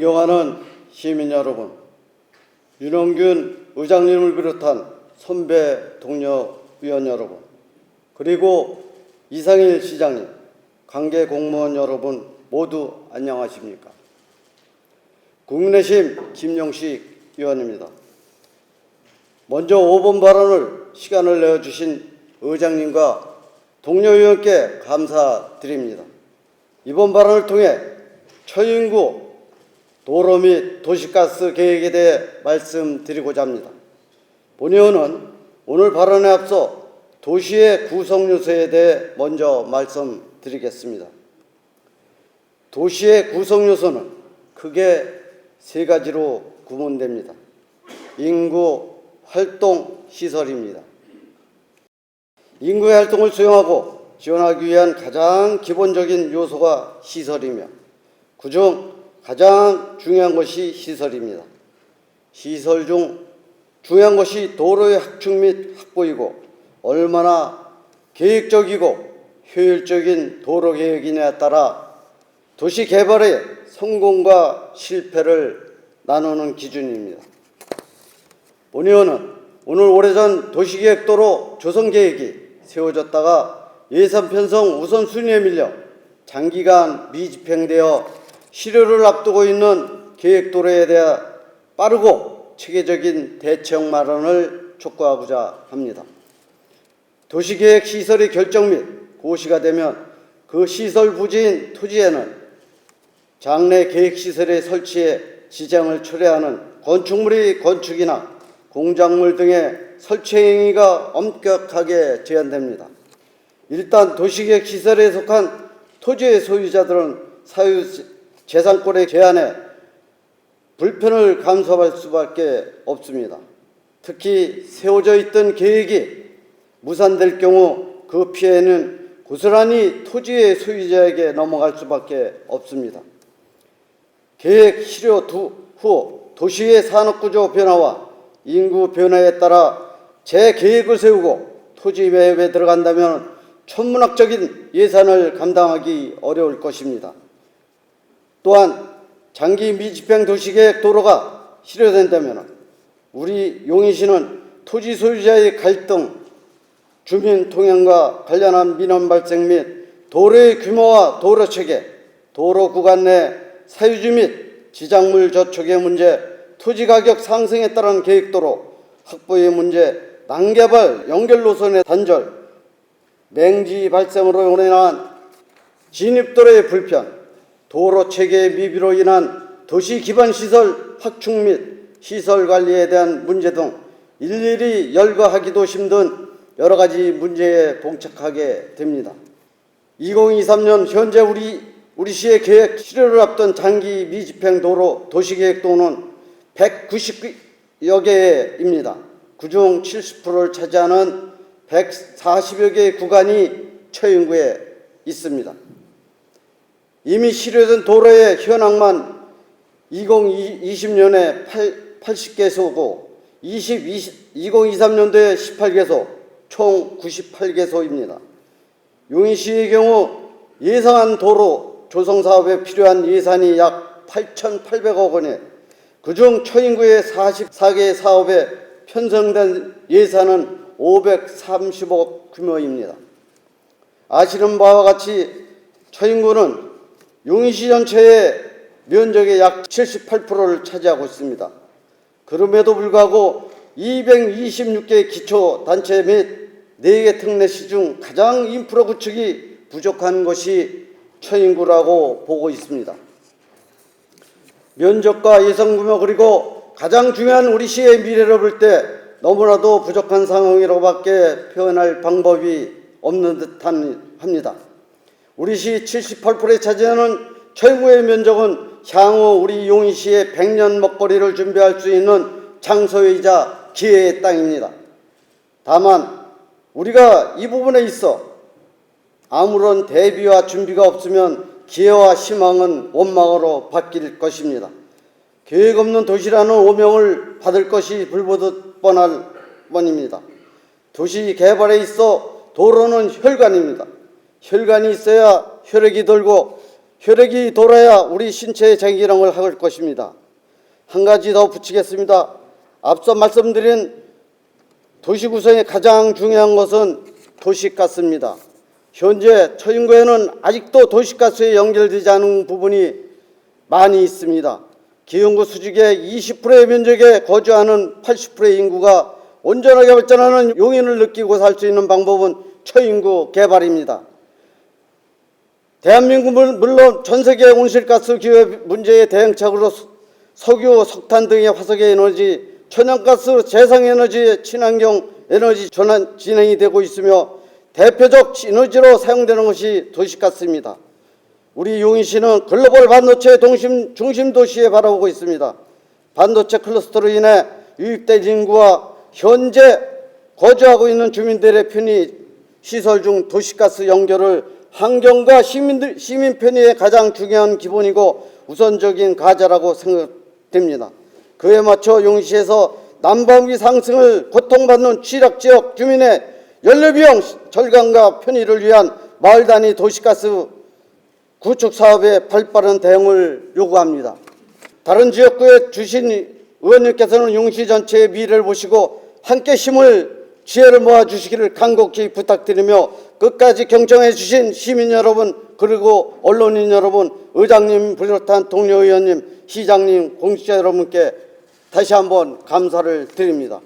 존경하는 시민 여러분, 윤영균 의장님을 비롯한 선배 동료 위원 여러분, 그리고 이상일 시장님, 관계 공무원 여러분 모두 안녕하십니까? 국민의힘 김용식 의원입니다. 먼저 5번 발언을 시간을 내어주신 의장님과 동료 의원께 감사드립니다. 이번 발언을 통해 처인구 도로 및 도시가스 계획에 대해 말씀드리고자 합니다. 본 의원은 오늘 발언에 앞서 도시의 구성 요소에 대해 먼저 말씀드리겠습니다. 도시의 구성 요소는 크게 세 가지로 구분됩니다. 인구, 활동, 시설입니다. 인구의 활동을 수용하고 지원하기 위한 가장 기본적인 요소가 시설이며 그중 가장 중요한 것이 시설입니다. 시설 중 중요한 것이 도로의 확충 및 확보이고 얼마나 계획적이고 효율적인 도로 계획이냐에 따라 도시 개발의 성공과 실패를 나누는 기준입니다. 본 의원은 오늘 오래전 도시계획도로 조성 계획이 세워졌다가 예산 편성 우선순위에 밀려 장기간 미집행되어 실효를 앞두고 있는 계획도로에 대해 빠르고 체계적인 대책 마련을 촉구하고자 합니다. 도시계획 시설의 결정 및 고시가 되면 그 시설 부지인 토지에는 장래 계획 시설의 설치에 지장을 초래하는 건축물의 건축이나 공작물 등의 설치 행위가 엄격하게 제한됩니다. 일단 도시계획 시설에 속한 토지의 소유자들은 사유 재산권의 제한에 불편을 감수할 수밖에 없습니다. 특히 세워져 있던 계획이 무산될 경우 그 피해는 고스란히 토지의 소유자에게 넘어갈 수밖에 없습니다. 계획 실효 두, 후 도시의 산업구조 변화와 인구 변화에 따라 재계획을 세우고 토지 매입에 들어간다면 천문학적인 예산을 감당하기 어려울 것입니다. 또한 장기 미집행 도시계획 도로가 실효된다면 우리 용인시는 토지 소유자의 갈등, 주민 통행과 관련한 민원 발생 및 도로의 규모와 도로 체계, 도로 구간 내 사유지 및 지작물 저촉의 문제, 토지 가격 상승에 따른 계획도로 확보의 문제, 난개발 연결 노선의 단절, 맹지 발생으로 인한 진입도로의 불편, 도로 체계의 미비로 인한 도시 기반 시설 확충 및 시설 관리에 대한 문제 등 일일이 열거하기도 힘든 여러 가지 문제에 봉착하게 됩니다. 2023년 현재 우리 우리 시의 계획 실효를 앞둔 장기 미집행 도로 도시계획 도는 190여 개입니다. 그중 70%를 차지하는 140여 개의 구간이 처인구에 있습니다. 이미 실효된 도로의 현황만 2020년에 80개소고 20, 20, 2023년도에 18개소, 총 98개소입니다. 용인시의 경우 예상한 도로 조성 사업에 필요한 예산이 약 8,800억 원에 그중 처인구의 44개 사업에 편성된 예산은 530억 규모입니다. 아시는 바와 같이 처인구는 용인시 전체의 면적의 약 78%를 차지하고 있습니다. 그럼에도 불구하고 226개 기초 단체 및 4개 특례시 중 가장 인프라 구축이 부족한 것이 처인구라고 보고 있습니다. 면적과 예산 규모 그리고 가장 중요한 우리 시의 미래를 볼 때 너무나도 부족한 상황이라고밖에 표현할 방법이 없는 듯한 합니다. 우리 시 78%에 차지하는 최고의 면적은 향후 우리 용인시의 100년 먹거리를 준비할 수 있는 장소이자 기회의 땅입니다. 다만 우리가 이 부분에 있어 아무런 대비와 준비가 없으면 기회와 희망은 원망으로 바뀔 것입니다. 계획 없는 도시라는 오명을 받을 것이 불보듯 뻔할 뻔입니다. 도시 개발에 있어 도로는 혈관입니다. 혈관이 있어야 혈액이 돌고 혈액이 돌아야 우리 신체의 재기능을 할 것입니다. 한 가지 더 붙이겠습니다. 앞서 말씀드린 도시 구성의 가장 중요한 것은 도시가스입니다. 현재 처인구에는 아직도 도시가스에 연결되지 않은 부분이 많이 있습니다. 기흥구 수직의 20%의 면적에 거주하는 80%의 인구가 온전하게 발전하는 용인을 느끼고 살 수 있는 방법은 처인구 개발입니다. 대한민국은 물론 전 세계 온실가스 기후 문제의 대응책으로 수- 석유, 석탄 등의 화석의 에너지, 천연가스, 재생에너지, 친환경 에너지 전환 진행이 되고 있으며 대표적 에너지로 사용되는 것이 도시가스입니다. 우리 용인시는 글로벌 반도체 동심, 중심 도시에 바라보고 있습니다. 반도체 클러스터로 인해 유입된 인구와 현재 거주하고 있는 주민들의 편의 시설 중 도시가스 연결을 환경과 시민들, 시민 편의의 가장 중요한 기본이고 우선적인 과제라고 생각됩니다. 그에 맞춰 용시에서 난방비 상승을 고통받는 취약 지역 주민의 연료비용 절감과 편의를 위한 마을 단위 도시가스 구축 사업에 발빠른 대응을 요구합니다. 다른 지역구에 주신 의원님께서는 용시 전체의 미래를 보시고 함께 힘을 지혜를 모아 주시기를 간곡히 부탁드리며 끝까지 경청해 주신 시민 여러분 그리고 언론인 여러분 의장님 비롯한 동료 의원님 시장님 공직자 여러분께 다시 한번 감사를 드립니다.